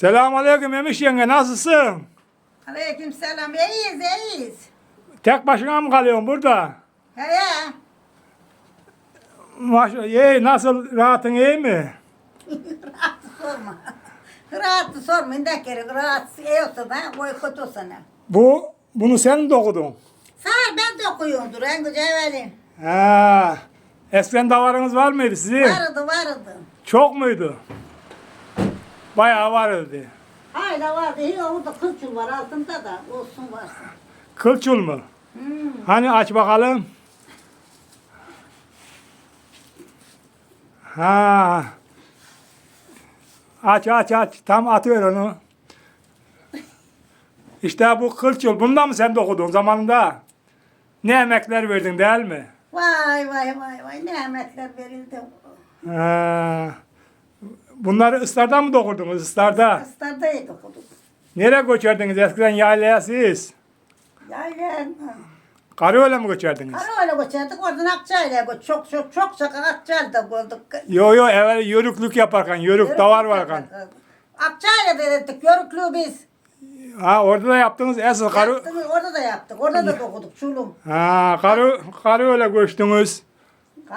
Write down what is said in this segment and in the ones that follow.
Selamun aleyküm Emiş yenge nasılsın? Aleyküm selam. İyiyiz, iyiyiz. Tek başına mı kalıyorsun burada? He he. Maşallah iyi nasıl rahatın iyi mi? Rahatı sorma. Rahatı sorma. Ne gerek? Rahatı iyi olsa da, boy kötü olsa ne? Bu bunu sen mi dokudun? Sağ ben de okuyumdur en güzel evvelim. Ha. Eskiden davarınız var mıydı sizin? Vardı vardı. Çok muydu? Bayağı vardı. Hala vardı. İyi orada kılçıl var altında da olsun varsın. Kılçul mu? Hmm. Hani aç bakalım. Ha. Aç aç aç. Tam atıyor onu. İşte bu kılçul. Bundan mı sen dokudun zamanında? Ne emekler verdin değil mi? Vay vay vay vay ne emekler verildi. Ha. Bunları ıslardan mı dokurdunuz ıslarda? Kıstardaydı okuduk. Nereye göçerdiniz eskiden yaylaya siz? Yani Karayol'a mı göçerdiniz? Ara öyle göçerdik oradan Akçay'la. Çok çok çok çok Akçay'da gördük. Yo yo evvel yörüklük yaparken yörük davar varken. Akçay'la dedik yörüklüğü biz. Ha orada da yaptınız esas karı. Yaptık, orada da yaptık. Orada da dokuduk çulum. Ha karı karayol'a göçtünüz.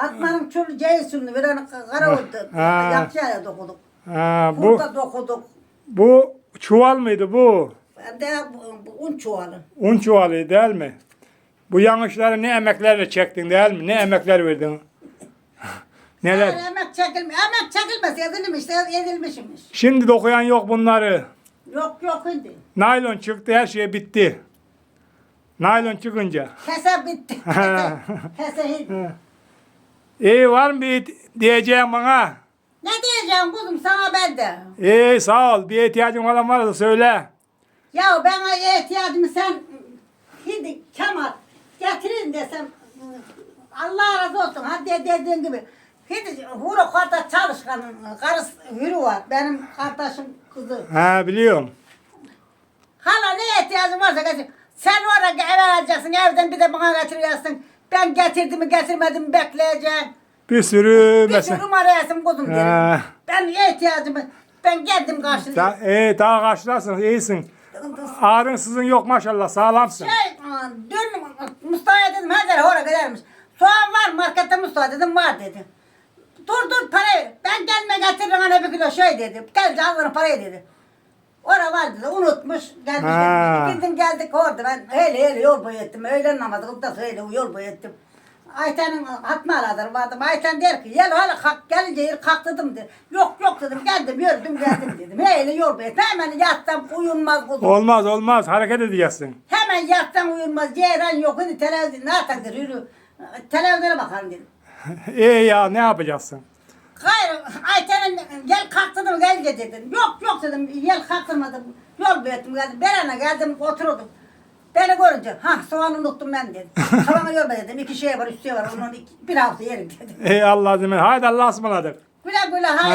Katmanın çulu Ceysun'u veren kara oldu. Ha. Dokuduk. Ha bu Burada dokuduk. bu çuval mıydı bu? Ben de bu, bu un çuvalı. Un çuvalı değil mi? Bu yanlışları ne emeklerle çektin değil mi? Ne emekler verdin? Neler? Yani emek çekilmiyor. Emek çekilmez edilmiş de edilmişmiş. Şimdi dokuyan yok bunları. Yok yok hindi. Naylon çıktı her şey bitti. Naylon çıkınca. Kese bitti. Kese, kese hindi. İyi var mı bir diyeceğim bana? Ne diyeceğim kuzum sana ben de. İyi sağ ol. Bir ihtiyacın falan varsa söyle. Ya bana ihtiyacımı sen hindi Kemal getirin desem Allah razı olsun. Hadi dediğin gibi. Hindi huru kardeş çalışkanın karısı hürü var. Benim kardeşim kızı. Ha biliyorum. Hala ne ihtiyacın varsa getir. Sen oraya eve alacaksın evden bir de bana getiriyorsun. Ben getirdim mi getirmedim mi bekleyeceğim. Bir sürü Bir mesela. sürü arayasın kuzum derim. Ha. Ben ihtiyacımı ben geldim Ta, karşılayayım. iyi daha karşılarsın iyisin. Ağrın sızın yok maşallah sağlamsın. Şey, dün Mustafa'ya dedim hadi oraya gidermiş. Soğan var markette Mustafa dedim var dedi. Dur dur parayı ben gelme getiririm hani bir kilo şey dedi. Gel alırım parayı dedi. Orada var dedi unutmuş gelmiş. Ha. gelmiş. Gittim geldik orada ben öyle öyle yol boyu ettim. Öğlen namazı kıldı öyle yol boyu ettim. Ayten'in hatma aradır vardım. Ayten der ki gel hala kalk gelince yer kalktırdım dedi. Yok yok dedim geldim yürüdüm geldim dedim. Öyle yol boyu ettim. Hemen yattım uyunmaz kuzum. Olmaz olmaz hareket edeceksin. Hemen yattan uyunmaz. Ceyran yok. Hadi televizyon ne yapacaktır yürü. Televizyona bakalım dedim. İyi ya ne yapacaksın? Hayır Ayten'in gel kalktırdım gelince dedim. Yok yok dedim gel kalktırmadım. Yol büyüttüm geldim. Berana geldim oturdum. Beni görünce ha soğanı unuttum ben dedim. Tavana görme dedim. İki şey var üç şey var. Onun iki, bir hafta yerim dedim. İyi Allah izin ver. Haydi Allah'a ısmarladık. Güle güle haydi.